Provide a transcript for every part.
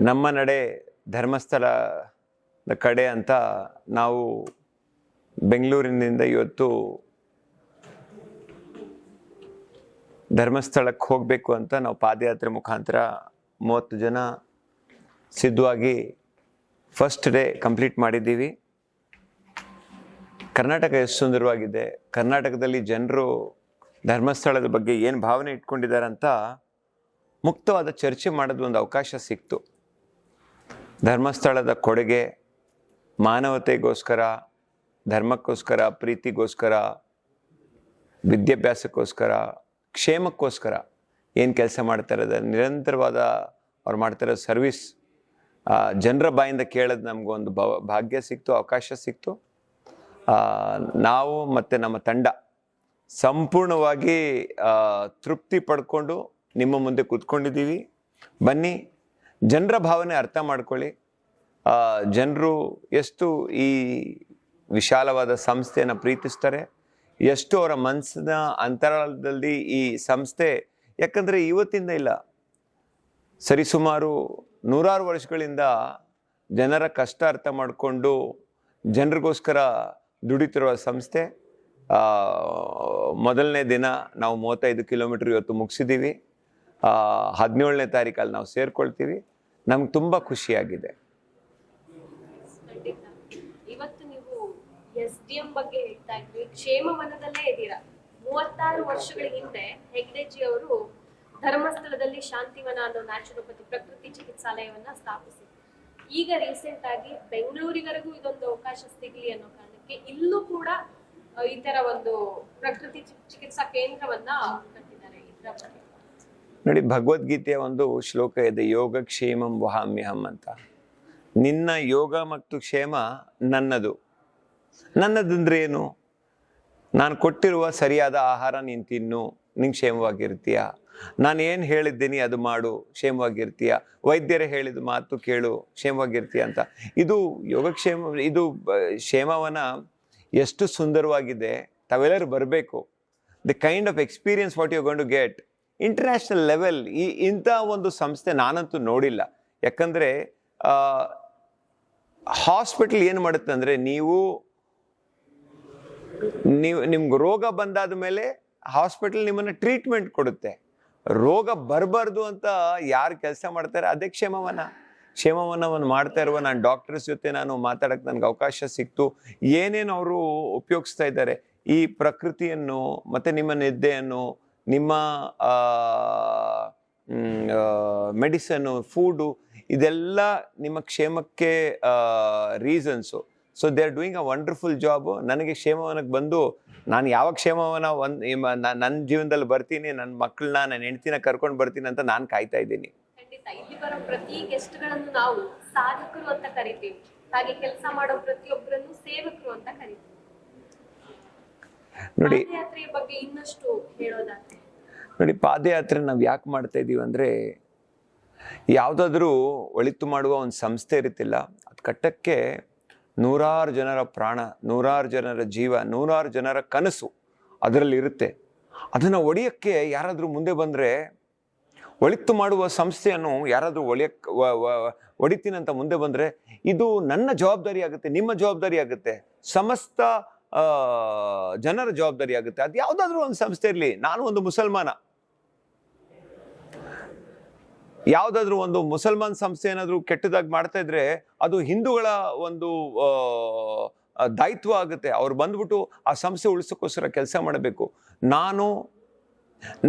ನಮ್ಮ ನಡೆ ಧರ್ಮಸ್ಥಳದ ಕಡೆ ಅಂತ ನಾವು ಬೆಂಗಳೂರಿನಿಂದ ಇವತ್ತು ಧರ್ಮಸ್ಥಳಕ್ಕೆ ಹೋಗಬೇಕು ಅಂತ ನಾವು ಪಾದಯಾತ್ರೆ ಮುಖಾಂತರ ಮೂವತ್ತು ಜನ ಸಿದ್ಧವಾಗಿ ಫಸ್ಟ್ ಡೇ ಕಂಪ್ಲೀಟ್ ಮಾಡಿದ್ದೀವಿ. ಕರ್ನಾಟಕ ಎಷ್ಟು ಸುಂದರವಾಗಿದೆ. ಕರ್ನಾಟಕದಲ್ಲಿ ಜನರು ಧರ್ಮಸ್ಥಳದ ಬಗ್ಗೆ ಏನು ಭಾವನೆ ಇಟ್ಕೊಂಡಿದ್ದಾರೆ ಅಂತ ಮುಕ್ತವಾದ ಚರ್ಚೆ ಮಾಡೋದು ಒಂದು ಅವಕಾಶ ಸಿಕ್ತು. ಧರ್ಮಸ್ಥಳದ ಕೊಡುಗೆ ಮಾನವತೆಗೋಸ್ಕರ, ಧರ್ಮಕ್ಕೋಸ್ಕರ, ಪ್ರೀತಿಗೋಸ್ಕರ, ವಿದ್ಯಾಭ್ಯಾಸಕ್ಕೋಸ್ಕರ, ಕ್ಷೇಮಕ್ಕೋಸ್ಕರ ಏನು ಕೆಲಸ ಮಾಡ್ತಾರೆ ನಿರಂತರವಾದ ಅವ್ರು ಮಾಡ್ತಿರೋ ಸರ್ವಿಸ್ ಜನರ ಬಾಯಿಂದ ಕೇಳೋದು ನಮಗೊಂದು ಭವ, ಭಾಗ್ಯ ಸಿಕ್ತು, ಅವಕಾಶ ಸಿಕ್ತು. ನಾವು ಮತ್ತು ನಮ್ಮ ತಂಡ ಸಂಪೂರ್ಣವಾಗಿ ತೃಪ್ತಿ ಪಡ್ಕೊಂಡು ನಿಮ್ಮ ಮುಂದೆ ಕೂತ್ಕೊಂಡಿದ್ದೀವಿ. ಬನ್ನಿ ಜನರ ಭಾವನೆ ಅರ್ಥ ಮಾಡ್ಕೊಳ್ಳಿ. ಜನರು ಎಷ್ಟು ಈ ವಿಶಾಲವಾದ ಸಂಸ್ಥೆಯನ್ನು ಪ್ರೀತಿಸ್ತಾರೆ, ಎಷ್ಟು ಅವರ ಮನಸ್ಸಿನ ಅಂತರಾಳದಲ್ಲಿ ಈ ಸಂಸ್ಥೆ, ಯಾಕಂದರೆ ಇವತ್ತಿಂದ ಇಲ್ಲ. ಸರಿಸುಮಾರು ನೂರಾರು ವರ್ಷಗಳಿಂದ ಜನರ ಕಷ್ಟ ಅರ್ಥ ಮಾಡಿಕೊಂಡು ಜನರಿಗೋಸ್ಕರ ದುಡಿತಿರುವ ಸಂಸ್ಥೆ. ಮೊದಲನೇ ದಿನ ನಾವು ಮೂವತ್ತೈದು ಕಿಲೋಮೀಟ್ರ್ ಇವತ್ತು ಮುಗಿಸಿದ್ದೀವಿ ಹದಿನೇಳನೇ ತಾರೀಕಲ್ಲಿ ನಾವು ಸೇರ್ಕೊಳ್ತೀವಿ. ನಮ್ಗೆ ತುಂಬ ಖುಷಿಯಾಗಿದೆ. ಇವತ್ತು ನೀವು ಎಸ್ ಬಗ್ಗೆ ಹೇಳ್ತಾ ಇದ್ವಿ ಕ್ಷೇಮವನದಲ್ಲೇ ಇದ್ದೀರಾ? ಮೂವತ್ತಾರು ವರ್ಷಗಳ ಹಿಂದೆ ಹೆಗ್ಡೆಜಿ ಅವರು ಧರ್ಮಸ್ಥಳದಲ್ಲಿ ಶಾಂತಿವನ ಅನ್ನೋ ನ್ಯಾಚುರೋಪತಿ ಪ್ರಕೃತಿ ಚಿಕಿತ್ಸಾಲಯವನ್ನ ಸ್ಥಾಪಿಸಿ ಈಗ ರೀಸೆಂಟ್ ಆಗಿ ಬೆಂಗಳೂರಿಗರಿಗೂ ಇದೊಂದು ಅವಕಾಶ ಸಿಗ್ಲಿ ಅನ್ನೋ ಕಾರಣಕ್ಕೆ ಇಲ್ಲೂ ಕೂಡ ಈ ತರ ಒಂದು ಪ್ರಕೃತಿ ಚಿಕಿತ್ಸಾ ಕೇಂದ್ರವನ್ನ ಕಟ್ಟಿದ್ದಾರೆ ಇದರ ಬಗ್ಗೆ ನೋಡಿ, ಭಗವದ್ಗೀತೆಯ ಒಂದು ಶ್ಲೋಕ ಇದೆ, ಯೋಗ ಕ್ಷೇಮಂ ವಹಾಮ್ಯಹಂ ಅಂತ. ನಿನ್ನ ಯೋಗ ಮತ್ತು ಕ್ಷೇಮ ನನ್ನದು. ನನ್ನದಂದ್ರೆ ಏನು? ನಾನು ಕೊಟ್ಟಿರುವ ಸರಿಯಾದ ಆಹಾರ ನೀನು ತಿನ್ನು, ನಿಂಗೆ ಕ್ಷೇಮವಾಗಿರ್ತೀಯ. ನಾನು ಏನು ಹೇಳಿದ್ದೀನಿ ಅದು ಮಾಡು, ಕ್ಷೇಮವಾಗಿರ್ತೀಯ. ವೈದ್ಯರೇ ಹೇಳಿದ ಮಾತು ಕೇಳು, ಕ್ಷೇಮವಾಗಿರ್ತೀಯ ಅಂತ. ಇದು ಯೋಗಕ್ಷೇಮ ಇದು ಕ್ಷೇಮವನ ಎಷ್ಟು ಸುಂದರವಾಗಿದೆ. ತಾವೆಲ್ಲರೂ ಬರಬೇಕು. The kind of experience what you gonna to get international level ಈ ಇಂಥ ಒಂದು ಸಂಸ್ಥೆ ನಾನಂತೂ ನೋಡಿಲ್ಲ. ಯಾಕಂದರೆ ಹಾಸ್ಪಿಟಲ್ ಏನು ಮಾಡುತ್ತೆ ಅಂದರೆ ನೀವು ನೀವು, ನಿಮ್ಗೆ ರೋಗ ಬಂದಾದ ಮೇಲೆ ಹಾಸ್ಪಿಟಲ್ ನಿಮ್ಮನ್ನು ಟ್ರೀಟ್ಮೆಂಟ್ ಕೊಡುತ್ತೆ. ರೋಗ ಬರಬಾರ್ದು ಅಂತ ಯಾರು ಕೆಲಸ ಮಾಡ್ತಾರೆ, ಅದೇ ಕ್ಷೇಮವನ. ಕ್ಷೇಮವನವನ್ನು ಮಾಡ್ತಾ ಇರುವ ನಾನು ಡಾಕ್ಟರ್ಸ್ ಜೊತೆ ನಾನು ಮಾತಾಡಕ್ಕೆ ನನಗೆ ಅವಕಾಶ ಸಿಕ್ತು. ಏನೇನು ಅವರು ಉಪಯೋಗಿಸ್ತಾ ಇದ್ದಾರೆ, ಈ ಪ್ರಕೃತಿಯನ್ನು ಮತ್ತು ನಿಮ್ಮ ನಿದ್ದೆಯನ್ನು ನಿಮ್ಮ ಮೆಡಿಸನ್ನು ಫುಡು ಇದೆಲ್ಲ ನಿಮ್ಮ ಕ್ಷೇಮಕ್ಕೆ reasons so they are doing a wonderful job ನನಗೆ ಕ್ಷೇಮವನಕ್ಕೆ ಬಂದು ನಾನು ಯಾವ ಕ್ಷೇಮವನ ಒಂದು ನನ್ನ ಜೀವನದಲ್ಲಿ ಬರ್ತೀನಿ ನನ್ನ ಮಕ್ಕಳನ್ನ ನನ್ನ ಹೆಂಡ್ತಿನ ಕರ್ಕೊಂಡು ಬರ್ತೀನಿ ಅಂತ ನಾನು ಕಾಯ್ತಾ ಇದ್ದೀನಿ. ಇಲ್ಲಿ ಬರೋ ಪ್ರತಿ ಗೆಸ್ಟ್ಗಳನ್ನು ನಾವು ಸಾಧಕರು ಅಂತ ಕರಿತೀವಿ. ಹಾಗೆ ಕೆಲಸ ಮಾಡೋ ಪ್ರತಿಯೊಬ್ಬರನ್ನು ಸೇವಕರು ಅಂತ ಕರಿತೀವಿ. ನೋಡಿ ನೋಡಿ ಪಾದಯಾತ್ರೆ ನಾವು ಯಾಕೆ ಮಾಡ್ತಾ ಇದ್ದೀವಿ ಅಂದರೆ ಯಾವುದಾದ್ರೂ ಒಳಿತು ಮಾಡುವ ಒಂದು ಸಂಸ್ಥೆ ಇರುತ್ತಿಲ್ಲ ಅದು ಕಟ್ಟಕ್ಕೆ ನೂರಾರು ಜನರ ಪ್ರಾಣ ನೂರಾರು ಜನರ ಜೀವ ನೂರಾರು ಜನರ ಕನಸು ಅದರಲ್ಲಿ ಇರುತ್ತೆ. ಅದನ್ನು ಒಡೆಯೋಕ್ಕೆ ಯಾರಾದರೂ ಮುಂದೆ ಬಂದರೆ ಒಳಿತು ಮಾಡುವ ಸಂಸ್ಥೆಯನ್ನು ಯಾರಾದರೂ ಒಡೆಯಕ್ಕೆ ಒಡಿತೀನಿ ಅಂತ ಮುಂದೆ ಬಂದರೆ ಇದು ನನ್ನ ಜವಾಬ್ದಾರಿ ಆಗುತ್ತೆ ನಿಮ್ಮ ಜವಾಬ್ದಾರಿ ಆಗುತ್ತೆ. ಸಮಸ್ತ ಜನರ ಜವಾಬ್ದಾರಿ ಆಗುತ್ತೆ. ಅದು ಯಾವುದಾದ್ರೂ ಒಂದು ಸಂಸ್ಥೆ ಇರಲಿ. ನಾನು ಒಂದು ಮುಸಲ್ಮಾನ. ಯಾವುದಾದ್ರೂ ಒಂದು ಮುಸಲ್ಮಾನ್ ಸಂಸ್ಥೆ ಏನಾದರೂ ಕೆಟ್ಟದಾಗಿ ಮಾಡ್ತಾ ಇದ್ರೆ ಅದು ಹಿಂದೂಗಳ ಒಂದು ದಾಯಿತ್ವ ಆಗುತ್ತೆ. ಅವ್ರು ಬಂದ್ಬಿಟ್ಟು ಆ ಸಂಸ್ಥೆ ಉಳಿಸೋಕ್ಕೋಸ್ಕರ ಕೆಲಸ ಮಾಡಬೇಕು. ನಾನು,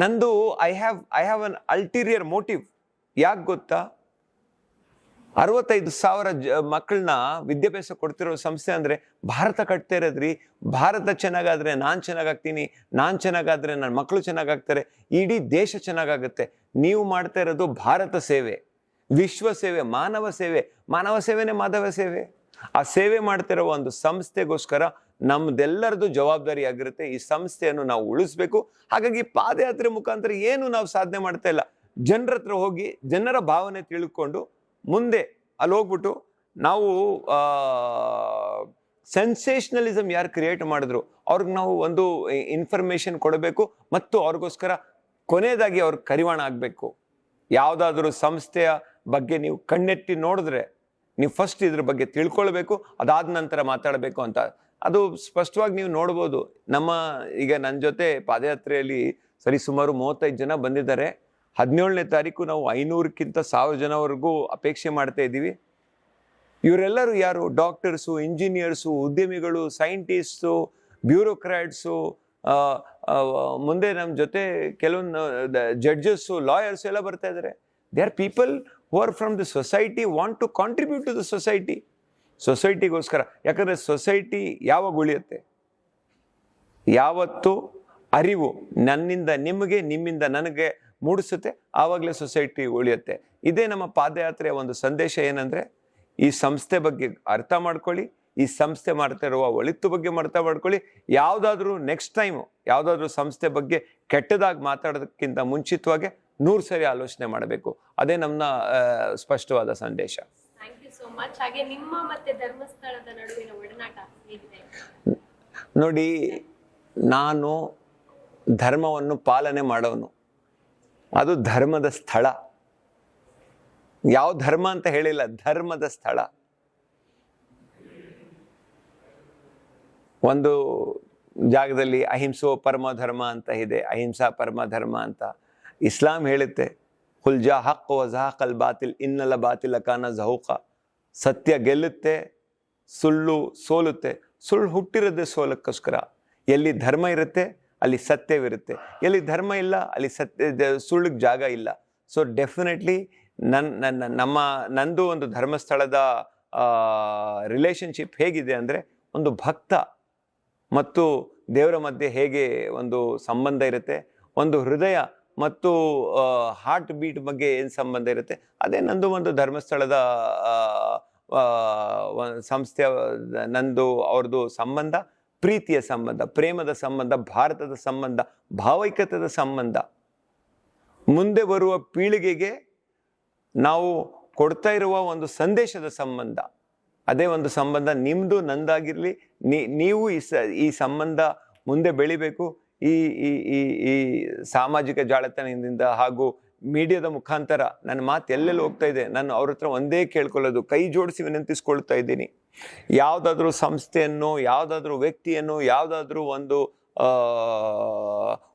ನಂದು I have I have an ulterior motive ಯಾಕೆ ಗೊತ್ತಾ? ಅರವತ್ತೈದು ಸಾವಿರ ಜ ಮಕ್ಕಳನ್ನ ವಿದ್ಯಾಭ್ಯಾಸ ಕೊಡ್ತಿರೋ ಸಂಸ್ಥೆ ಅಂದರೆ ಭಾರತ ಕಟ್ತಾ ಇರೋದ್ರಿ ಭಾರತ ಚೆನ್ನಾಗಾದರೆ ನಾನು ಚೆನ್ನಾಗಾಗ್ತೀನಿ, ನಾನು ಚೆನ್ನಾಗಾದರೆ ನನ್ನ ಮಕ್ಕಳು ಚೆನ್ನಾಗಾಗ್ತಾರೆ, ಇಡೀ ದೇಶ ಚೆನ್ನಾಗಾಗುತ್ತೆ. ನೀವು ಮಾಡ್ತಾ ಇರೋದು ಭಾರತ ಸೇವೆ. ವಿಶ್ವ ಸೇವೆ, ಮಾನವ ಸೇವೆ. ಮಾನವ ಸೇವೆನೇ ಮಾಧವ ಸೇವೆ. ಆ ಸೇವೆ ಮಾಡ್ತಿರೋ ಒಂದು ಸಂಸ್ಥೆಗೋಸ್ಕರ ನಮ್ದೆಲ್ಲರದು ಜವಾಬ್ದಾರಿ ಆಗಿರುತ್ತೆ. ಈ ಸಂಸ್ಥೆಯನ್ನು ನಾವು ಉಳಿಸ್ಬೇಕು. ಹಾಗಾಗಿ ಪಾದಯಾತ್ರೆ ಮುಖಾಂತರ ಏನು ನಾವು ಸಾಧನೆ ಮಾಡ್ತಾ ಇಲ್ಲ. ಜನರ ಹತ್ರ ಹೋಗಿ ಜನರ ಭಾವನೆ ತಿಳ್ಕೊಂಡು ಮುಂದೆ ಅಲ್ಲಿ ಹೋಗ್ಬಿಟ್ಟು ನಾವು ಸೆನ್ಸೇಷನಲಿಸಮ್ ಯಾರು ಕ್ರಿಯೇಟ್ ಮಾಡಿದ್ರು? ಅವ್ರಿಗೆ ನಾವು ಒಂದು ಇನ್ಫಾರ್ಮೇಶನ್ ಕೊಡಬೇಕು ಮತ್ತು ಅವ್ರಿಗೋಸ್ಕರ ಕೊನೆಯದಾಗಿ ಅವ್ರ ಕರಿವಾಣ ಆಗಬೇಕು. ಯಾವುದಾದ್ರೂ ಸಂಸ್ಥೆಯ ಬಗ್ಗೆ ನೀವು ಕಣ್ಣೆತ್ತಿ ನೋಡಿದ್ರೆ, ನೀವು ಫಸ್ಟ್ ಇದ್ರ ಬಗ್ಗೆ ತಿಳ್ಕೊಳ್ಬೇಕು, ಅದಾದ ನಂತರ ಮಾತಾಡಬೇಕು ಅಂತ. ಅದು ಸ್ಪಷ್ಟವಾಗಿ ನೀವು ನೋಡ್ಬೋದು. ನಮ್ಮ, ಈಗ ನನ್ನ ಜೊತೆ ಪಾದಯಾತ್ರೆಯಲ್ಲಿ ಸರಿ ಸುಮಾರು ಮೂವತ್ತೈದು ಜನ ಬಂದಿದ್ದಾರೆ. ಹದಿನೇಳನೇ ತಾರೀಕು ನಾವು ಐನೂರಕ್ಕಿಂತ ಸಾವಿರ ಜನವರೆಗೂ ಅಪೇಕ್ಷೆ ಮಾಡ್ತಾ ಇದ್ದೀವಿ. ಇವರೆಲ್ಲರೂ ಯಾರು? ಡಾಕ್ಟರ್ಸು, ಇಂಜಿನಿಯರ್ಸು, ಉದ್ಯಮಿಗಳು, ಸೈಂಟಿಸ್ಟು ಬ್ಯೂರೋಕ್ರಾಟ್ಸು ಮುಂದೆ ನಮ್ಮ ಜೊತೆ ಕೆಲವೊಂದು ಜಡ್ಜಸ್ಸು, ಲಾಯರ್ಸ್ ಎಲ್ಲ ಬರ್ತಾ ಇದ್ದಾರೆ. They are people who are from the society, want to contribute to the society. ಸೊಸೈಟಿಗೋಸ್ಕರ, ಯಾಕಂದರೆ ಸೊಸೈಟಿ ಯಾವಾಗ ಉಳಿಯುತ್ತೆ? ಯಾವತ್ತು? ಅರಿವು ನನ್ನಿಂದ, ನಿಮಗೆ, ನಿಮ್ಮಿಂದ, ನನಗೆ ಮೂಡಿಸುತ್ತೆ ಆವಾಗಲೇ ಸೊಸೈಟಿ ಉಳಿಯುತ್ತೆ. ಇದೇ ನಮ್ಮ ಪಾದಯಾತ್ರೆಯ ಒಂದು ಸಂದೇಶ ಏನಂದರೆ ಈ ಸಂಸ್ಥೆ ಬಗ್ಗೆ ಅರ್ಥ ಮಾಡ್ಕೊಳ್ಳಿ ಈ ಸಂಸ್ಥೆ ಮಾಡ್ತಾ ಇರುವ ಒಳಿತು ಬಗ್ಗೆ ಅರ್ಥ ಮಾಡ್ಕೊಳ್ಳಿ. ಯಾವುದಾದ್ರೂ ನೆಕ್ಸ್ಟ್ ಟೈಮ್ ಯಾವುದಾದ್ರೂ ಸಂಸ್ಥೆ ಬಗ್ಗೆ ಕೆಟ್ಟದಾಗಿ ಮಾತಾಡೋದಕ್ಕಿಂತ ಮುಂಚಿತವಾಗಿ ನೂರು ಸರಿ ಆಲೋಚನೆ ಮಾಡಬೇಕು. ಅದೇ ನಮ್ಮ ಸ್ಪಷ್ಟವಾದ ಸಂದೇಶ. ನೋಡಿ ನಾನು ಧರ್ಮವನ್ನು ಪಾಲನೆ ಮಾಡೋನು. ಅದು ಧರ್ಮದ ಸ್ಥಳ. ಯಾವ ಧರ್ಮ ಅಂತ ಹೇಳಿಲ್ಲ, ಧರ್ಮದ ಸ್ಥಳ. ಒಂದು ಜಾಗದಲ್ಲಿ ಅಹಿಂಸೋ ಪರಮ ಧರ್ಮ ಅಂತ ಇದೆ, ಅಹಿಂಸಾ ಪರಮ ಧರ್ಮ ಅಂತ. ಇಸ್ಲಾಂ ಹೇಳುತ್ತೆ ಹುಲ್ಜಾ ಹಕ್ ವಜಾಹಕ್ ಅಲ್ ಬಾತಿಲ್ ಇನ್ನಲ್ಲ ಬಾತಿಲ್ ಕಾನ ಜಹೂಕ. ಸತ್ಯ ಗೆಲ್ಲುತ್ತೆ, ಸುಳ್ಳು ಸೋಲುತ್ತೆ. ಸುಳ್ಳು ಹುಟ್ಟಿರೋದೇ ಸೋಲಕ್ಕೋಸ್ಕರ. ಎಲ್ಲಿ ಧರ್ಮ ಇರುತ್ತೆ ಅಲ್ಲಿ ಸತ್ಯವಿರುತ್ತೆ. ಎಲ್ಲಿ ಧರ್ಮ ಇಲ್ಲ, ಅಲ್ಲಿ ಸತ್ಯ ಸುಳ್ಳಿಗೆ ಜಾಗ ಇಲ್ಲ. ಸೊ ಡೆಫಿನೆಟ್ಲಿ ನನ್ನ ನನ್ನ, ನಮ್ಮ, ನಂದು ಒಂದು ಧರ್ಮಸ್ಥಳದ ರಿಲೇಷನ್ಶಿಪ್ ಹೇಗಿದೆ ಅಂದರೆ ಒಂದು ಭಕ್ತ ಮತ್ತು ದೇವರ ಮಧ್ಯೆ ಹೇಗೆ ಒಂದು ಸಂಬಂಧ ಇರುತ್ತೆ, ಒಂದು ಹೃದಯ ಮತ್ತು ಹಾರ್ಟ್ ಬೀಟ್ ಬಗ್ಗೆ ಏನು ಸಂಬಂಧ ಇರುತ್ತೆ, ಅದೇ ನಂದು ಒಂದು ಧರ್ಮಸ್ಥಳದ ಸಂಸ್ಥೆ ನಂದು ಅವ್ರದ್ದು ಸಂಬಂಧ. ಪ್ರೀತಿಯ ಸಂಬಂಧ, ಪ್ರೇಮದ ಸಂಬಂಧ, ಭಾರತದ ಸಂಬಂಧ, ಭಾವೈಕ್ಯತದ ಸಂಬಂಧ. ಮುಂದೆ ಬರುವ ಪೀಳಿಗೆಗೆ ನಾವು ಕೊಡ್ತಾ ಇರುವ ಒಂದು ಸಂದೇಶದ ಸಂಬಂಧ. ಅದೇ ಒಂದು ಸಂಬಂಧ ನಿಮ್ಮದು ನಂದಾಗಿರಲಿ. ನೀವು ಈ ಸ, ಈ ಸಂಬಂಧ ಮುಂದೆ ಬೆಳಿಬೇಕು. ಈ ಈ ಈ ಈ ಸಾಮಾಜಿಕ ಜಾಲತಾಣದಿಂದ ಹಾಗೂ ಮೀಡಿಯಾದ ಮುಖಾಂತರ ನನ್ನ ಮಾತು ಎಲ್ಲೆಲ್ಲಿ ಹೋಗ್ತಾ ಇದೆ, ನಾನು ಅವ್ರ ಹತ್ರ ಒಂದೇ ಕೇಳ್ಕೊಳ್ಳೋದು, ಕೈ ಜೋಡಿಸಿ ವಿನಂತಿಸ್ಕೊಳ್ತಾ ಇದ್ದೀನಿ. ಯಾವುದಾದ್ರೂ ಸಂಸ್ಥೆಯನ್ನು, ಯಾವುದಾದ್ರೂ ವ್ಯಕ್ತಿಯನ್ನು, ಯಾವುದಾದ್ರೂ ಒಂದು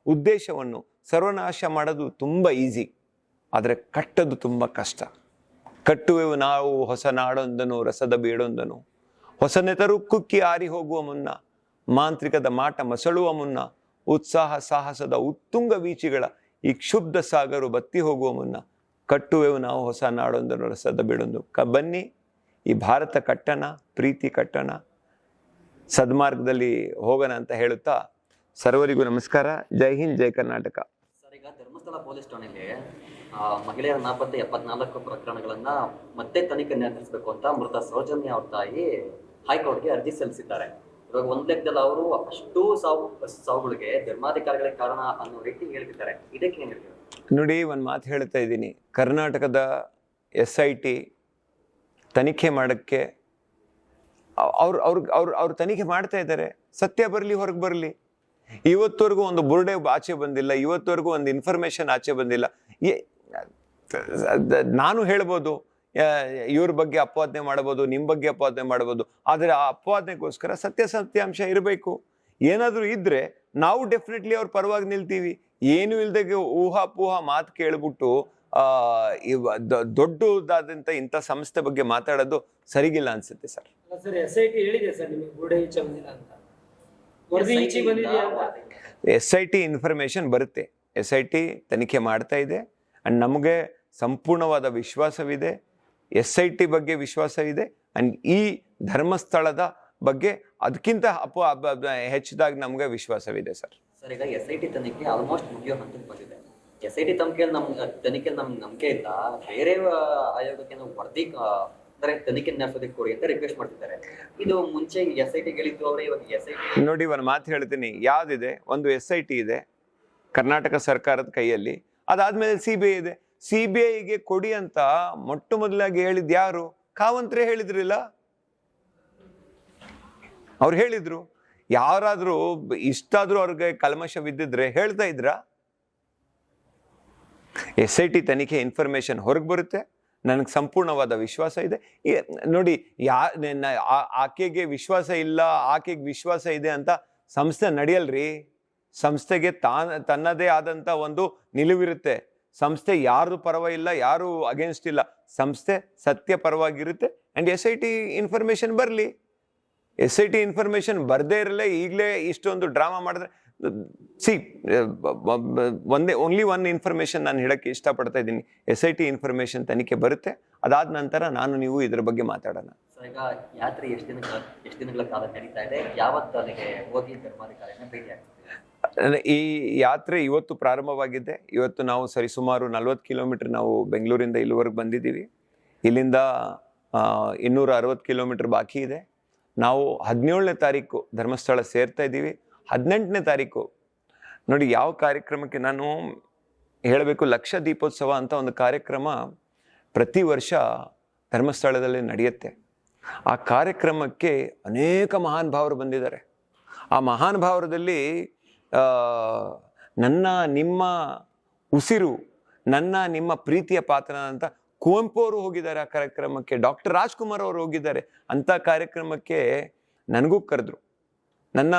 ಉದ್ದೇಶವನ್ನು ಸರ್ವನಾಶ ಮಾಡೋದು ತುಂಬ ಈಸಿ. ಆದರೆ ಕಟ್ಟೋದು ತುಂಬ ಕಷ್ಟ. ಕಟ್ಟುವೆವು ನಾವು ಹೊಸ ನಾಡೊಂದನು, ರಸದ ಬೇಡೊಂದನು. ಹೊಸ ನೆತರು ಕುಕ್ಕಿ ಆರಿ ಹೋಗುವ ಮುನ್ನ, ಮಾಂತ್ರಿಕದ ಮಾಟ ಮಸಳುವ ಮುನ್ನ, ಉತ್ಸಾಹ, ಸಾಹಸದ ಉತ್ತುಂಗ ಬೀಚಿಗಳ ಈ ಕ್ಷುಬ್ಧ ಸಾಗರು ಬತ್ತಿ ಹೋಗುವ ಮುನ್ನ, ಕಟ್ಟುವೆವು ನಾವು ಹೊಸ ನಾಡೊಂದನು, ರಸದ ಬೇಡೊಂದು ಕ ಈ ಭಾರತ ಕಟ್ಟಣ ಪ್ರೀತಿ ಕಟ್ಟಣ ಸದ್ಮಾರ್ಗದಲ್ಲಿ ಹೋಗೋಣ ಅಂತ ಹೇಳುತ್ತಾ ಸರ್ವರಿಗೂ ನಮಸ್ಕಾರ. ಜೈ ಹಿಂದ್ ಜೈ ಕರ್ನಾಟಕ. ಸರ್ ಈಗ ಧರ್ಮಸ್ಥಳ ಪೊಲೀಸ್ ಠಾಣೆಗೆ ಮಹಿಳೆಯರ ನಾಪತ್ತೆ ಎಪ್ಪತ್ನಾಲ್ಕು ಪ್ರಕರಣಗಳನ್ನ ಮತ್ತೆ ತನಿಖೆ ನಡೆಸಬೇಕು ಅಂತ ಮೃತ ಸೌಜನ್ಯ ಅವ್ರ ತಾಯಿ ಹೈಕೋರ್ಟ್ಗೆ ಅರ್ಜಿ ಸಲ್ಲಿಸಿದ್ದಾರೆ. ಇವಾಗ ಒಂದ್ ಲೆಕ್ಕದಲ್ಲಿ ಅವರು ಅಷ್ಟು ಸಾವು ಸಾವುಗಳಿಗೆ ಧರ್ಮಾಧಿಕಾರಿಗಳೇ ಕಾರಣ ಅನ್ನೋ ರೀತಿ ಹೇಳ್ತಿದ್ದಾರೆ ಇದಕ್ಕೆ ಏನ್ ಹೇಳ್ತೀರಾ? ನೋಡಿ ಒಂದು ಮಾತು ಹೇಳ್ತಾ ಇದ್ದೀನಿ. ಕರ್ನಾಟಕದ ಎಸ್ ಐ ಟಿ ತನಿಖೆ ಮಾಡೋಕ್ಕೆ ಅವ್ರು ಅವ್ರಿಗೆ ಅವ್ರು ಅವ್ರು ತನಿಖೆ ಮಾಡ್ತಾ ಇದ್ದಾರೆ. ಸತ್ಯ ಬರಲಿ, ಹೊರಗೆ ಬರಲಿ. ಇವತ್ತವರೆಗೂ ಒಂದು ಬುರ್ಡೆ ಆಚೆ ಬಂದಿಲ್ಲ, ಇವತ್ತವರೆಗೂ ಒಂದು ಇನ್ಫಾರ್ಮೇಷನ್ ಆಚೆ ಬಂದಿಲ್ಲ. ನಾನು ಹೇಳ್ಬೋದು ಇವ್ರ ಬಗ್ಗೆ ಅಪವಾದನೆ ಮಾಡ್ಬೋದು ನಿಮ್ಮ ಬಗ್ಗೆ ಅಪವಾದನೆ ಮಾಡ್ಬೋದು, ಆದರೆ ಆ ಅಪವಾದನೆಗೋಸ್ಕರ ಸತ್ಯ ಸತ್ಯಾಂಶ ಇರಬೇಕು. ಏನಾದರೂ ಇದ್ದರೆ ನಾವು ಡೆಫಿನೆಟ್ಲಿ ಅವ್ರ ಪರವಾಗಿ ನಿಲ್ತೀವಿ. ಏನು ಇಲ್ದಾಗೆ ಊಹಾಪೂಹ ಮಾತು ಕೇಳ್ಬಿಟ್ಟು ದೊಡ್ಡದಾದಂಥ ಇಂಥ ಸಂಸ್ಥೆ ಬಗ್ಗೆ ಮಾತಾಡೋದು ಸರಿಗಿಲ್ಲ ಅನ್ಸುತ್ತೆ ಸರ್. ಅಲ್ಲ sir S I T information ಬರುತ್ತೆ. ಎಸ್ ಐ ಟಿ ತನಿಖೆ ಮಾಡ್ತಾ ಇದೆ. ಅಂಡ್ ನಮಗೆ ಸಂಪೂರ್ಣವಾದ ವಿಶ್ವಾಸವಿದೆ. ಎಸ್ ಐ ಟಿ ಬಗ್ಗೆ ವಿಶ್ವಾಸವಿದೆ. ಅಂಡ್ ಈ ಧರ್ಮಸ್ಥಳದ ಬಗ್ಗೆ ಅದಕ್ಕಿಂತ ಅಪ ಹೆಚ್ಚಿದಾಗ ಅಬ- ಹೆಚ್ಚಿದಾಗಿ ನಮಗೆ ವಿಶ್ವಾಸವಿದೆ ಸರ್. ಸರ್ ಈಗ ಎಸ್ ಐ ಟಿ ತನಿಖೆ ಆಲ್ಮೋಸ್ಟ್ ಮುಗಿಯೋ ಹಂತಕ್ಕೆ ಬಂದಿದೆ. ಎಸ್ ಐ ಟಿ ತನಿಖೆಯಲ್ಲಿ ನಮ್ ತನಿಖೆ ನಮ್ ನಂಬಿಕೆ ಇಲ್ಲ. ಬೇರೆ ಆಯೋಗಕ್ಕೆ ನಾವು ವರದಿ ಅಂದ್ರೆ ತನಿಖೆ ನಡೆಸೋದಕ್ಕೆ ಕೊಡಿ ಅಂತ ರಿಕ್ವೆಸ್ಟ್ ಮಾಡ್ತಿದ್ದಾರೆ. ಇದು ಮುಂಚೆ ಎಸ್ ಐ ಟಿ ಹೇಳಿದ್ದು ಅವರೇ, ಇವಾಗ ಎಸ್ ಐ ಟಿ ನೋಡಿ ಒಂದು ಮಾತು ಹೇಳ್ತೀನಿ. ಯಾವ್ದಿದೆ? ಒಂದು ಎಸ್ ಐ ಟಿ ಇದೆ, ಕರ್ನಾಟಕ ಸರ್ಕಾರದ ಕೈಯಲ್ಲಿ. ಅದಾದ್ಮೇಲೆ ಸಿ ಬಿ ಐ ಇದೆ. ಸಿ ಬಿ ಐಗೆ ಕೊಡಿ ಅಂತ ಮೊಟ್ಟ ಮೊದಲಾಗಿ ಹೇಳಿದ್ ಯಾರು? ಕಾವಂತ್ರೆ ಹೇಳಿದ್ರಿಲ್ಲ? ಅವ್ರು ಹೇಳಿದ್ರು. ಯಾರಾದ್ರೂ ಇಷ್ಟಾದ್ರೂ ಅವ್ರಿಗೆ ಕಲ್ಮಶ ಬಿದ್ದಿದ್ರೆ ಹೇಳ್ತಾ ಇದ್ರ? ಎಸ್ ಐ ಟಿ ತನಿಖೆ ಇನ್ಫಾರ್ಮೇಷನ್ ಹೊರಗೆ ಬರುತ್ತೆ. ನನಗೆ ಸಂಪೂರ್ಣವಾದ ವಿಶ್ವಾಸ ಇದೆ. ನೋಡಿ, ಯಾ ಆಕೆಗೆ ವಿಶ್ವಾಸ ಇಲ್ಲ, ಆಕೆಗೆ ವಿಶ್ವಾಸ ಇದೆ ಅಂತ ಸಂಸ್ಥೆ ನಡೆಯಲ್ರಿ. ಸಂಸ್ಥೆಗೆ ತಾನ, ತನ್ನದೇ ಆದಂಥ ಒಂದು ನಿಲುವಿರುತ್ತೆ. ಸಂಸ್ಥೆ ಯಾರು ಪರವ ಇಲ್ಲ ಯಾರು ಅಗೇನ್ಸ್ಟ್ ಇಲ್ಲ. ಸಂಸ್ಥೆ ಸತ್ಯ ಪರವಾಗಿರುತ್ತೆ. And S I T information ಬರಲಿ. ಎಸ್ ಐ ಟಿ ಇನ್ಫಾರ್ಮೇಷನ್ ಬರದೇ ಇರಲೇ ಈಗಲೇ ಇಷ್ಟೊಂದು ಡ್ರಾಮಾ ಮಾಡಿದ್ರೆ ಸಿ ಒಂದೇ ಓನ್ಲಿ ಒನ್ ಇನ್ಫಾರ್ಮೇಷನ್ ನಾನು ಹೇಳಕ್ಕೆ ಇಷ್ಟಪಡ್ತಾ ಇದ್ದೀನಿ. ಎಸ್ ಐ ಟಿ ಇನ್ಫಾರ್ಮೇಷನ್ ತನಿಖೆ ಬರುತ್ತೆ. ಅದಾದ ನಂತರ ನಾನು ನೀವು ಇದ್ರ ಬಗ್ಗೆ ಮಾತಾಡೋಣ. ಈಗ ಯಾತ್ರೆ ಎಷ್ಟು ದಿನಗಳ ಎಷ್ಟು ದಿನಗಳ ಕಾಲ ನಡೀತಾ ಇದೆ? ಯಾವತ್ತು ಅಲ್ಲಿಗೆ ಹೋಗಿ ಧರ್ಮಾಧಿಕಾರಿನ ಭೇಟಿ ಆಗ್ತೀವಿ ಈ ಯಾತ್ರೆ ಇವತ್ತು ಪ್ರಾರಂಭವಾಗಿದೆ. ಇವತ್ತು ನಾವು ಸರಿಸುಮಾರು ನಲ್ವತ್ತು ಕಿಲೋಮೀಟರ್ ನಾವು ಬೆಂಗಳೂರಿಂದ ಇಲ್ಲಿವರೆಗೆ ಬಂದಿದ್ದೀವಿ. ಇಲ್ಲಿಂದ ಇನ್ನೂರ ಅರವತ್ತು ಕಿಲೋಮೀಟರ್ ಬಾಕಿ ಇದೆ. ನಾವು ಹದಿನೇಳನೇ ತಾರೀಕು ಧರ್ಮಸ್ಥಳ ಸೇರ್ತಾ ಇದ್ದೀವಿ. ಹದಿನೆಂಟನೇ ತಾರೀಕು. ನೋಡಿ, ಯಾವ ಕಾರ್ಯಕ್ರಮಕ್ಕೆ ನಾನು ಹೇಳಬೇಕು ಲಕ್ಷ ದೀಪೋತ್ಸವ ಅಂತ ಒಂದು ಕಾರ್ಯಕ್ರಮ ಪ್ರತಿ ವರ್ಷ ಧರ್ಮಸ್ಥಳದಲ್ಲಿ ನಡೆಯುತ್ತೆ. ಆ ಕಾರ್ಯಕ್ರಮಕ್ಕೆ ಅನೇಕ ಮಹಾನ್ ಭಾವರು ಬಂದಿದ್ದಾರೆ. ಆ ಮಹಾನ್ ಭಾವರದಲ್ಲಿ ನನ್ನ, ನಿಮ್ಮ ಉಸಿರು, ನನ್ನ, ನಿಮ್ಮ ಪ್ರೀತಿಯ ಪಾತ್ರ ಅಂತ ಕುವೆಂಪು ಅವರು ಹೋಗಿದ್ದಾರೆ ಆ ಕಾರ್ಯಕ್ರಮಕ್ಕೆ, ಡಾಕ್ಟರ್ ರಾಜ್ಕುಮಾರ್ ಅವರು ಹೋಗಿದ್ದಾರೆ ಅಂಥ ಕಾರ್ಯಕ್ರಮಕ್ಕೆ ನನಗೂ ಕರೆದ್ರು. ನನ್ನ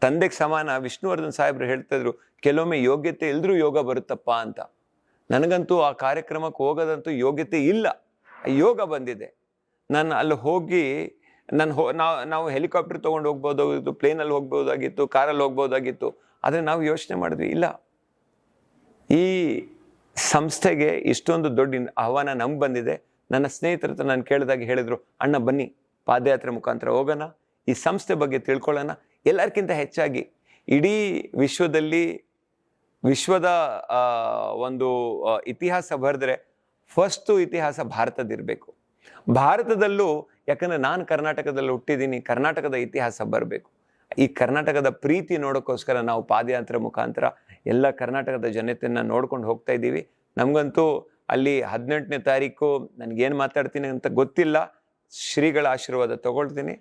ತಂದೆಗೆ ಸಮಾನ. ವಿಷ್ಣುವರ್ಧನ್ ಸಾಹೇಬ್ರು ಹೇಳ್ತಾಯಿದ್ರು ಕೆಲವೊಮ್ಮೆ ಯೋಗ್ಯತೆ ಇಲ್ದ್ರೂ ಯೋಗ ಬರುತ್ತಪ್ಪ ಅಂತ. ನನಗಂತೂ ಆ ಕಾರ್ಯಕ್ರಮಕ್ಕೆ ಹೋಗೋದಂತೂ ಯೋಗ್ಯತೆ ಇಲ್ಲ. ಯೋಗ ಬಂದಿದೆ. ನಾನು ಅಲ್ಲಿ ಹೋಗಿ, ನಾನು ಹೋ, ನಾವು ನಾವು ಹೆಲಿಕಾಪ್ಟರ್ ತೊಗೊಂಡು ಹೋಗ್ಬೋದಾಗಿತ್ತು, ಪ್ಲೇನಲ್ಲಿ ಹೋಗ್ಬೋದಾಗಿತ್ತು, ಕಾರಲ್ಲಿ ಹೋಗ್ಬೋದಾಗಿತ್ತು. ಆದರೆ ನಾವು ಯೋಚನೆ ಮಾಡಿದ್ವಿ, ಇಲ್ಲ. ಈ ಸಂಸ್ಥೆಗೆ ಇಷ್ಟೊಂದು ದೊಡ್ಡ ಆಹ್ವಾನ ನಮ್ಗೆ ಬಂದಿದೆ. ನನ್ನ ಸ್ನೇಹಿತರ ಹತ್ರ ನಾನು ಕೇಳಿದಾಗ ಹೇಳಿದರು, ಅಣ್ಣ ಬನ್ನಿ, ಪಾದಯಾತ್ರೆ ಮುಖಾಂತರ ಹೋಗೋಣ. ಈ ಸಂಸ್ಥೆ ಬಗ್ಗೆ ತಿಳ್ಕೊಳ್ಳೋಣ. ಎಲ್ಲರಿಗಿಂತ ಹೆಚ್ಚಾಗಿ ಇಡೀ ವಿಶ್ವದಲ್ಲಿ ವಿಶ್ವದ ಒಂದು ಇತಿಹಾಸ ಬರೆದ್ರೆ ಫಸ್ಟು ಇತಿಹಾಸ ಭಾರತದಿರಬೇಕು ಭಾರತದಲ್ಲೂ, ಯಾಕಂದ್ರೆ ನಾನು ಕರ್ನಾಟಕದಲ್ಲಿ ಹುಟ್ಟಿದ್ದೀನಿ ಕರ್ನಾಟಕದ ಇತಿಹಾಸ ಬರಬೇಕು. ಈ ಕರ್ನಾಟಕದ ಪ್ರೀತಿ ನೋಡೋಕ್ಕೋಸ್ಕರ ನಾವು ಪಾದಯಾತ್ರೆ ಮುಖಾಂತರ ಎಲ್ಲ ಕರ್ನಾಟಕದ ಜನತೆಯನ್ನು ನೋಡ್ಕೊಂಡು ಹೋಗ್ತಾ ಇದ್ದೀವಿ. ನಮಗಂತೂ ಅಲ್ಲಿ ಹದಿನೆಂಟನೇ ತಾರೀಕು, ನನಗೇನು ಮಾತಾಡ್ತೀನಿ ಅಂತ ಗೊತ್ತಿಲ್ಲ. ಶ್ರೀಗಳ ಆಶೀರ್ವಾದ ತಗೊಳ್ತೀನಿ.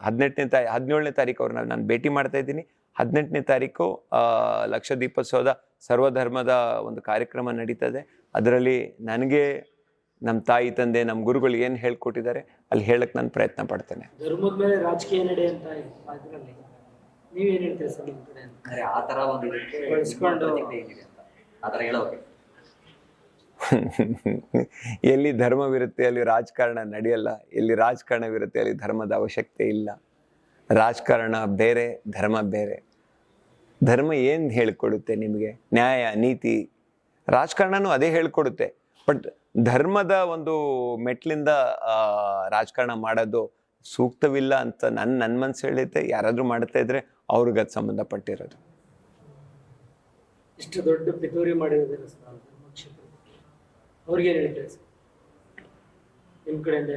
ಹದಿನೆಂಟನೇ ತಾರಿ ಹದಿನೇಳನೇ ತಾರೀಕು ಅವ್ರನ್ನ ನಾನು ಭೇಟಿ ಮಾಡ್ತಾ ಇದ್ದೀನಿ. ಹದಿನೆಂಟನೇ ತಾರೀಕು ಆ, ಲಕ್ಷ ದೀಪೋತ್ಸವದ ಸರ್ವಧರ್ಮದ ಒಂದು ಕಾರ್ಯಕ್ರಮ ನಡೀತದೆ. ಅದರಲ್ಲಿ ನನಗೆ ನಮ್ಮ ತಾಯಿ ತಂದೆ ನಮ್ಮ ಗುರುಗಳು ಏನು ಹೇಳ್ಕೊಟ್ಟಿದ್ದಾರೆ ಅಲ್ಲಿ ಹೇಳಕ್ಕೆ ನಾನು ಪ್ರಯತ್ನ ಪಡ್ತೇನೆ. ಧರ್ಮದ ಮೇಲೆ ರಾಜಕೀಯ ನಡೆ ಅಂತ ಅದರಲ್ಲಿ ನೀವೇನ್ ಹೇಳ್ತೀರಿ ಸರ್ ಕಡೆ ಆ ಥರ ಒಂದು ಬಳಸ್ಕೊಂಡು- ಆ ಥರ ಹೇಳೋಕೆ. ಎಲ್ಲಿ ಧರ್ಮವಿರುತ್ತೆ, ಅಲ್ಲಿ ರಾಜಕಾರಣ ನಡೆಯಲ್ಲ, ಎಲ್ಲಿ ರಾಜಕಾರಣವಿರುತ್ತೆ, ಅಲ್ಲಿ ಧರ್ಮದ ಅವಶ್ಯಕತೆ ಇಲ್ಲ. ರಾಜಕಾರಣ ಬೇರೆ, ಧರ್ಮ ಬೇರೆ. ಧರ್ಮ ಏನು ಹೇಳಿಕೊಡುತ್ತೆ ನಿಮಗೆ? ನ್ಯಾಯ, ನೀತಿ. ರಾಜಕಾರಣನೂ ಅದೇ ಹೇಳ್ಕೊಡುತ್ತೆ. ಬಟ್ ಧರ್ಮದ ಒಂದು ಮೆಟ್ಲಿಂದ ರಾಜಕಾರಣ ಮಾಡೋದು ಸೂಕ್ತವಿಲ್ಲ ಅಂತ ನನ್ನ ನನ್ನ ಮನ್ಸು ಹೇಳುತ್ತೆ ಯಾರಾದರೂ ಮಾಡ್ತಾ ಇದ್ರೆ ಅವ್ರಿಗೆ ಸಂಬಂಧಪಟ್ಟಿರೋದು. ಇಷ್ಟು ದೊಡ್ಡ ಪಿತೂರಿ ಮಾಡಿರೋದಿಲ್ಲ ನಿಮ್ ಕಡೆಯಿಂದ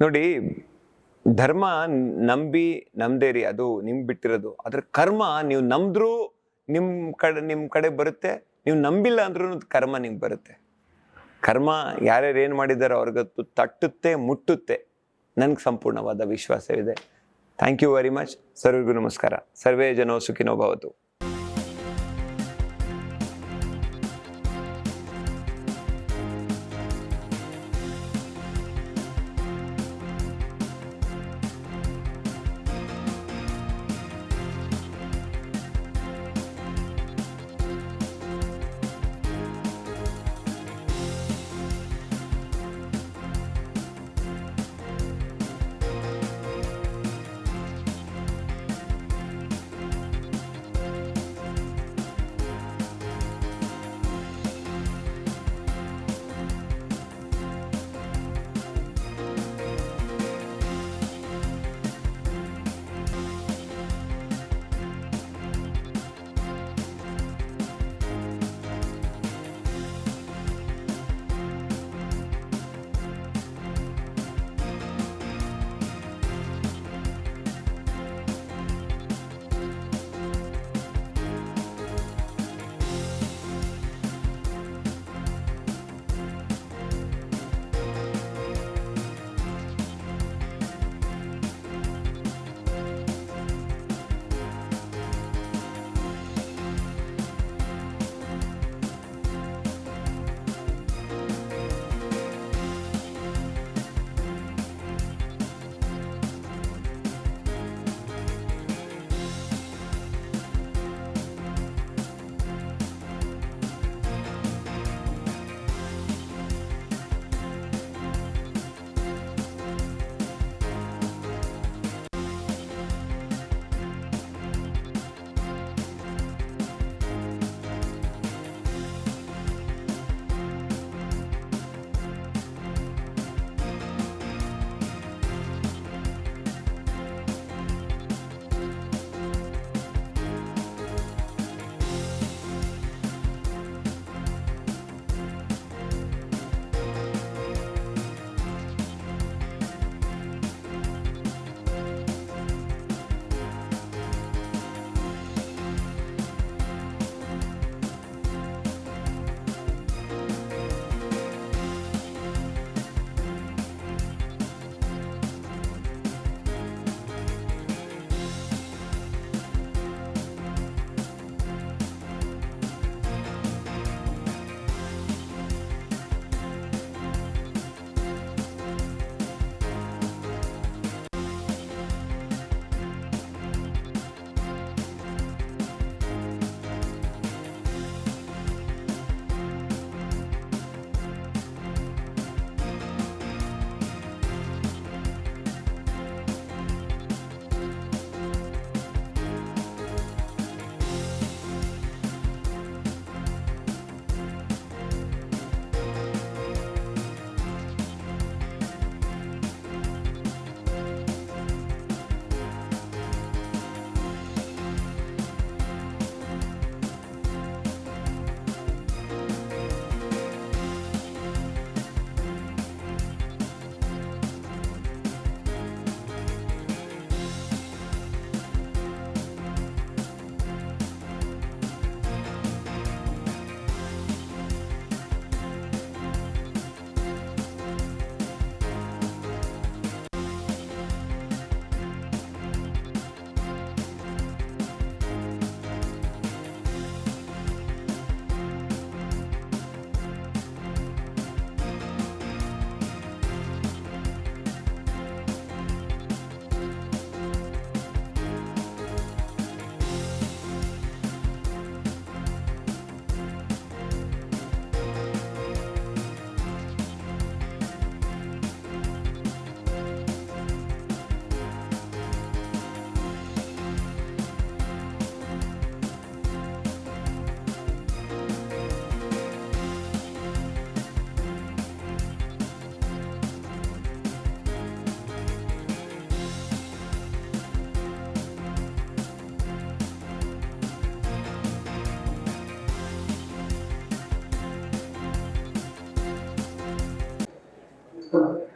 ನೋಡಿ, ಧರ್ಮ ನಂಬಿ ನಮ್ದೇರಿ ಅದು ನಿಮ್ ಬಿಟ್ಟಿರೋದು. ಅದ್ರ ಕರ್ಮ ನೀವು ನಂಬಿದ್ರೂ ನಿಮ್ಮ ಕಡೆ ನಿಮ್ಮ ಕಡೆ ಬರುತ್ತೆ. ನೀವು ನಂಬಿಲ್ಲ ಅಂದ್ರೂ ಕರ್ಮ ನಿಮ್ಗೆ ಬರುತ್ತೆ. ಕರ್ಮ ಯಾರ್ಯಾರು ಏನು ಮಾಡಿದಾರೋ ಅವ್ರಿಗತ್ತು ತಟ್ಟುತ್ತೆ, ಮುಟ್ಟುತ್ತೆ. ನನಗೆ ಸಂಪೂರ್ಣವಾದ ವಿಶ್ವಾಸವಿದೆ. ಥ್ಯಾಂಕ್ ಯು ವೆರಿ ಮಚ್ ಸರ್ವಿಗೂ ನಮಸ್ಕಾರ. ಸರ್ವೇ ಜನೋ ಸುಖಿನೋ ಭವತು.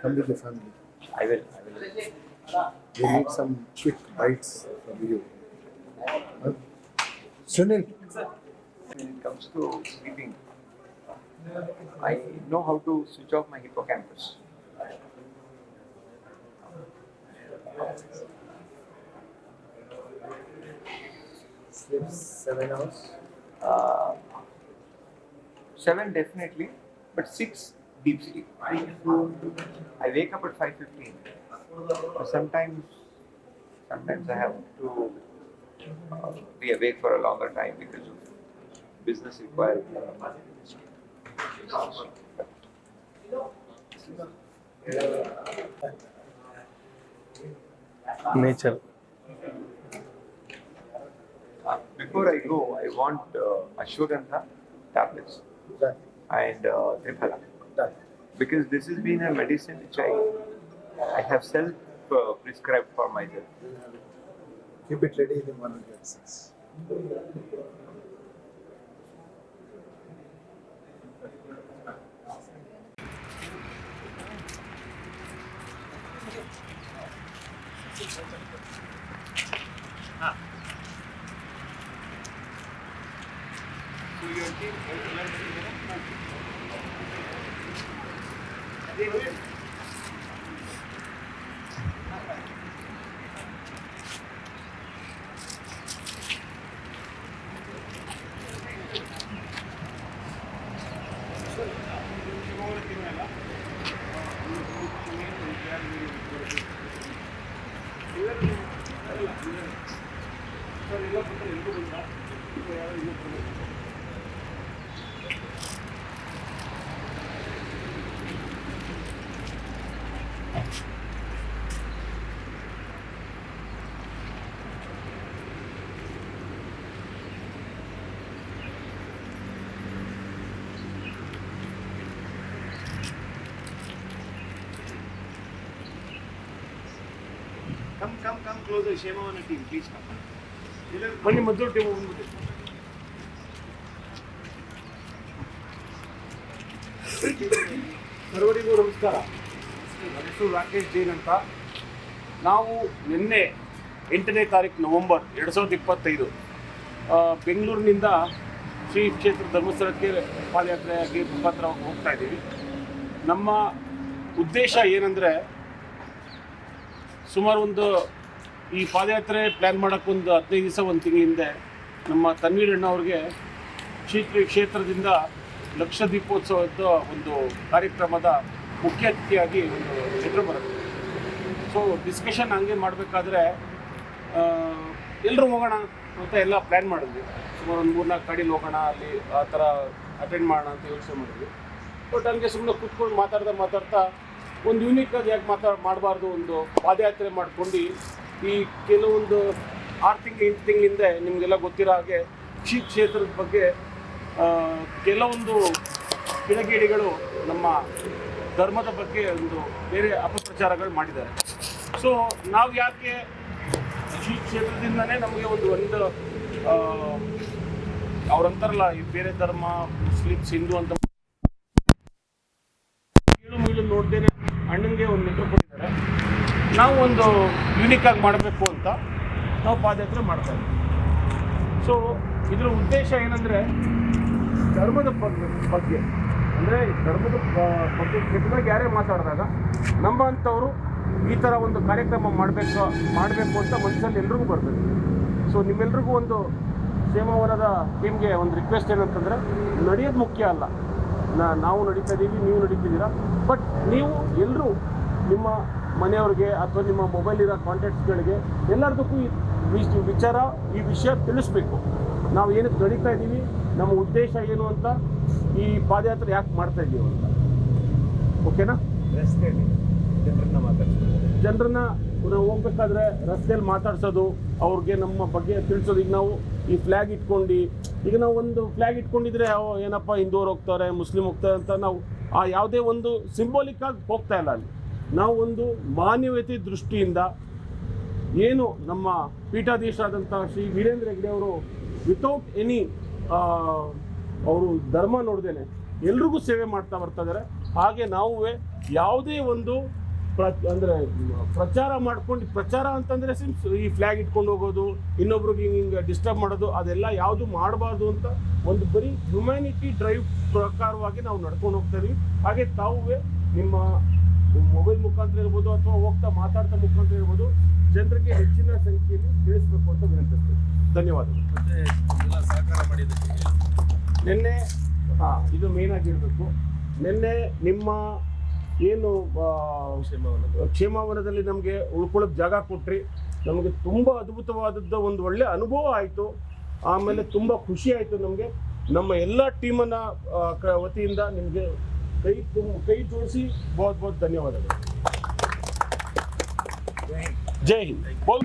Come with the family. I will. I will. They need some quick bites from you. Huh? Sunil, when it comes to sleeping, I know how to switch off my hippocampus. sleep seven hours. Uh, seven definitely, but six deep sleep. I wake up at 5.15. Sometimes, sometimes I have to uh, be awake for a longer time because of business requirements. Nature. Before I go, I want uh, ashwagandha tablets and uh, Triphala. Done. because this has been a medicine which I I have self uh, prescribed for myself. Keep it ready in the morning at six. Come, come, come closer, Shemavana team please. ಬನ್ನಿ ಮೊದಲು team ಸರ್ವರಿಗೂ ನಮಸ್ಕಾರ ಹೆಸರು ರಾಕೇಶ್ ಜೈನ್ ಅಂತ. ನಾವು ನಿನ್ನೆ ಎಂಟನೇ ತಾರೀಕು ನವೆಂಬರ್ ಎರಡು ಸಾವಿರದ ಇಪ್ಪತ್ತೈದು ಬೆಂಗಳೂರಿನಿಂದ ಶ್ರೀ ಕ್ಷೇತ್ರ ಧರ್ಮಸ್ಥಳಕ್ಕೆ ಪಾದಯಾತ್ರೆಯಾಗಿ ಮುಖಾಂತರ ಹೋಗ್ತಾ ಇದ್ದೀವಿ. ನಮ್ಮ ಉದ್ದೇಶ ಏನಂದರೆ ಸುಮಾರು ಒಂದು ಈ ಪಾದಯಾತ್ರೆ ಪ್ಲ್ಯಾನ್ ಮಾಡೋಕ್ಕೊಂದು ಹದಿನೈದು ದಿವಸ, ಒಂದು ತಿಂಗಳ ಹಿಂದೆ ನಮ್ಮ ತನ್ವೀರಣ್ಣ ಅವ್ರಿಗೆ ಕ್ಷೇತ್ರ ಕ್ಷೇತ್ರದಿಂದ ಲಕ್ಷ ದೀಪೋತ್ಸವದ ಒಂದು ಕಾರ್ಯಕ್ರಮದ ಮುಖ್ಯ ಅತಿಥಿಯಾಗಿ ಒಂದು ಚಿತ್ರ ಬರುತ್ತೆ. ಸೊ ಡಿಸ್ಕಷನ್ ಹಂಗೆ ಮಾಡಬೇಕಾದ್ರೆ ಎಲ್ಲರೂ ಹೋಗೋಣ ಅಂತ ಎಲ್ಲ ಪ್ಲ್ಯಾನ್ ಮಾಡಿದ್ವಿ. ಸುಮಾರು ಒಂದು ಮೂರ್ನಾಲ್ಕು ಗಾಡೀಲಿ ಹೋಗೋಣ, ಅಲ್ಲಿ ಆ ಥರ ಅಟೆಂಡ್ ಮಾಡೋಣ ಅಂತ ಯೋಚನೆ ಮಾಡಿದ್ವಿ. ಬಟ್ ಹಂಗೆ ಸುಮ್ಮನೆ ಕೂತ್ಕೊಂಡು ಮಾತಾಡ್ತಾ ಮಾತಾಡ್ತಾ, ಒಂದು ಯೂನಿಕ್ ಆಗಿ ಯಾಕೆ ಮಾತಾಡ ಮಾಡಬಾರ್ದು ಒಂದು ಪಾದಯಾತ್ರೆ ಮಾಡ್ಕೊಂಡು ಈ ಕೆಲವೊಂದು ಆರು ತಿಂಗಳು ಎಂಟು ತಿಂಗಳಿಂದ ನಿಮಗೆಲ್ಲ ಗೊತ್ತಿರೋ ಹಾಗೆ ಶ್ರೀ ಕ್ಷೇತ್ರದ ಬಗ್ಗೆ ಕೆಲವೊಂದು ಕಿಡಿಗೇಡಿಗಳು ನಮ್ಮ ಧರ್ಮದ ಬಗ್ಗೆ ಒಂದು ಬೇರೆ ಅಪಪ್ರಚಾರಗಳು ಮಾಡಿದ್ದಾರೆ. ಸೊ ನಾವು ಯಾಕೆ ಶ್ರೀ ಕ್ಷೇತ್ರದಿಂದನೇ ನಮಗೆ ಒಂದು ಒಂದು ಅವ್ರಂತಾರಲ್ಲ ಈ ಬೇರೆ ಧರ್ಮ, ಮುಸ್ಲಿಮ್ಸ್, ಹಿಂದೂ ಅಂತ ನೋಡ್ದೇನೆ ಅಣ್ಣನಿಗೆ ಒಂದು ಕೊಟ್ಟಿದ್ದಾರೆ ನಾವು ಒಂದು ಯೂನಿಕ್ ಆಗಿ ಮಾಡಬೇಕು ಅಂತ ನಾವು ಪಾದಯಾತ್ರೆ ಮಾಡ್ತಾ ಇದ್ದೀವಿ. ಸೊ ಇದರ ಉದ್ದೇಶ ಏನಂದರೆ ಧರ್ಮದ ಬಗ್ಗೆ. ಅಂದರೆ ಧರ್ಮದ ಬಗ್ಗೆ ಕೆಟ್ಟದಾಗ ಯಾರೇ ಮಾತಾಡಿದಾಗ ನಂಬಂಥವ್ರು ಈ ಥರ ಒಂದು ಕಾರ್ಯಕ್ರಮ ಮಾಡಬೇಕು ಮಾಡಬೇಕು ಅಂತ ಮನಸ್ಸಲ್ಲಿ ಎಲ್ರಿಗೂ ಬರಬೇಕು ಸೊ ನಿಮ್ಮೆಲ್ರಿಗೂ ಒಂದು ಸೇವಾವನದ ಟೀಮ್ಗೆ ಒಂದು ರಿಕ್ವೆಸ್ಟ್ ಏನಂತಂದರೆ ನಡೆಯೋದು ಮುಖ್ಯ ಅಲ್ಲ. ನಾವು ನಡೀತಾ ಇದ್ದೀವಿ ನೀವು ನಡೀತಿದ್ದೀರಾ. ಬಟ್ ನೀವು ಎಲ್ಲರೂ ನಿಮ್ಮ ಮನೆಯವ್ರಿಗೆ ಅಥವಾ ನಿಮ್ಮ ಮೊಬೈಲ್ ಇರೋ ಕಾಂಟ್ಯಾಕ್ಟ್ಸ್ಗಳಿಗೆ ಎಲ್ಲರದಕ್ಕೂ ಈ ವಿಚಾರ ಈ ವಿಷಯ ತಿಳಿಸ್ಬೇಕು. ನಾವು ಏನಕ್ಕೆ ನಡೀತಾ ಇದ್ದೀವಿ ನಮ್ಮ ಉದ್ದೇಶ ಏನು ಅಂತ ಈ ಪಾದಯಾತ್ರೆ ಯಾಕೆ ಮಾಡ್ತಾ ಇದ್ದೀವಿ ಅಂತ. ಓಕೆನಾ? ರಸ್ತೆಯಲ್ಲಿ ಜನರನ್ನ ಹೋಗ್ಬೇಕಾದ್ರೆ ರಸ್ತೆಯಲ್ಲಿ ಮಾತಾಡ್ಸೋದು ಅವ್ರಿಗೆ ನಮ್ಮ ಬಗ್ಗೆ ತಿಳಿಸೋದು. ಈಗ ನಾವು ಈ ಫ್ಲ್ಯಾಗ್ ಇಟ್ಕೊಂಡು ಈಗ ನಾವು ಒಂದು ಫ್ಲ್ಯಾಗ್ ಇಟ್ಕೊಂಡಿದ್ರೆ ಏನಪ್ಪ ಹಿಂದೂರು ಹೋಗ್ತಾರೆ ಮುಸ್ಲಿಂ ಹೋಗ್ತಾರೆ ಅಂತ ನಾವು ಆ ಯಾವುದೇ ಒಂದು ಸಿಂಬೋಲಿಕ್ ಆಗಿ ಹೋಗ್ತಾ ಇಲ್ಲ ಅಲ್ಲಿ. ನಾವು ಒಂದು ಮಾನವೀಯತೆ ದೃಷ್ಟಿಯಿಂದ ಏನು ನಮ್ಮ ಪೀಠಾಧೀಶರಾದಂಥ ಶ್ರೀ ವೀರೇಂದ್ರ ಹೆಗ್ಡೆ ಅವರು ವಿತೌಟ್ ಎನಿ ಅವರು ಧರ್ಮ ನೋಡ್ದೇನೆ, ಎಲ್ರಿಗೂ ಸೇವೆ ಮಾಡ್ತಾ ಬರ್ತಾ ಹಾಗೆ ನಾವು ಯಾವುದೇ ಒಂದು ಪ್ರ, ಅಂದರೆ ಪ್ರಚಾರ ಮಾಡ್ಕೊಂಡು, ಪ್ರಚಾರ ಅಂತಂದರೆ ಸಿಮ್ಸ್ ಈ ಫ್ಲ್ಯಾಗ್ ಇಟ್ಕೊಂಡು ಹೋಗೋದು, ಇನ್ನೊಬ್ರಿಗೆ ಹಿಂಗೆ ಹಿಂಗೆ ಡಿಸ್ಟರ್ಬ್ ಮಾಡೋದು, ಅದೆಲ್ಲ ಯಾವುದು ಮಾಡಬಾರ್ದು ಅಂತ ಒಂದು ಬರೀ ಹ್ಯುಮ್ಯಾನಿಟಿ ಡ್ರೈವ್ ಪ್ರಕಾರವಾಗಿ ನಾವು ನಡ್ಕೊಂಡು ಹೋಗ್ತಾ ಹಾಗೆ ತಾವು ನಿಮ್ಮ ಮೊಬೈಲ್ ಮುಖಾಂತರ ಇರ್ಬೋದು ಅಥವಾ ಹೋಗ್ತಾ ಮಾತಾಡ್ತಾ ಮುಖಾಂತರ ಇರ್ಬೋದು ಜನರಿಗೆ ಹೆಚ್ಚಿನ ಸಂಖ್ಯೆಯಲ್ಲಿ ತಿಳಿಸಬೇಕು ಅಂತ ವಿನಂತಿಸ್ತೀವಿ ಧನ್ಯವಾದಗಳು. ನಿನ್ನೆ ಹಾಂ ಇದು ಮೇನ್ ಆಗಿರಬೇಕು. ನಿನ್ನೆ ನಿಮ್ಮ ಏನು ಕ್ಷೇಮವನದಲ್ಲಿ. ನಮಗೆ ಉಳ್ಕೊಳ್ಳೋಕೆ ಜಾಗ ಕೊಟ್ರಿ. ನಮಗೆ ತುಂಬ ಅದ್ಭುತವಾದದ್ದು ಒಂದು ಒಳ್ಳೆ ಅನುಭವ ಆಯಿತು. ಆಮೇಲೆ ತುಂಬ ಖುಷಿ ಆಯಿತು ನಮಗೆ. ನಮ್ಮ ಎಲ್ಲ ಟೀಮನ್ನ ವತಿಯಿಂದ ನಿಮಗೆ ಕೈ ತುಂಬ ಕೈ ಜೋಡಿಸಿ ಬಹುತ್ ಬಹುತ್ ಧನ್ಯವಾದಗಳು ಜೈ ಹಿಂದ್ ಬೋಲ್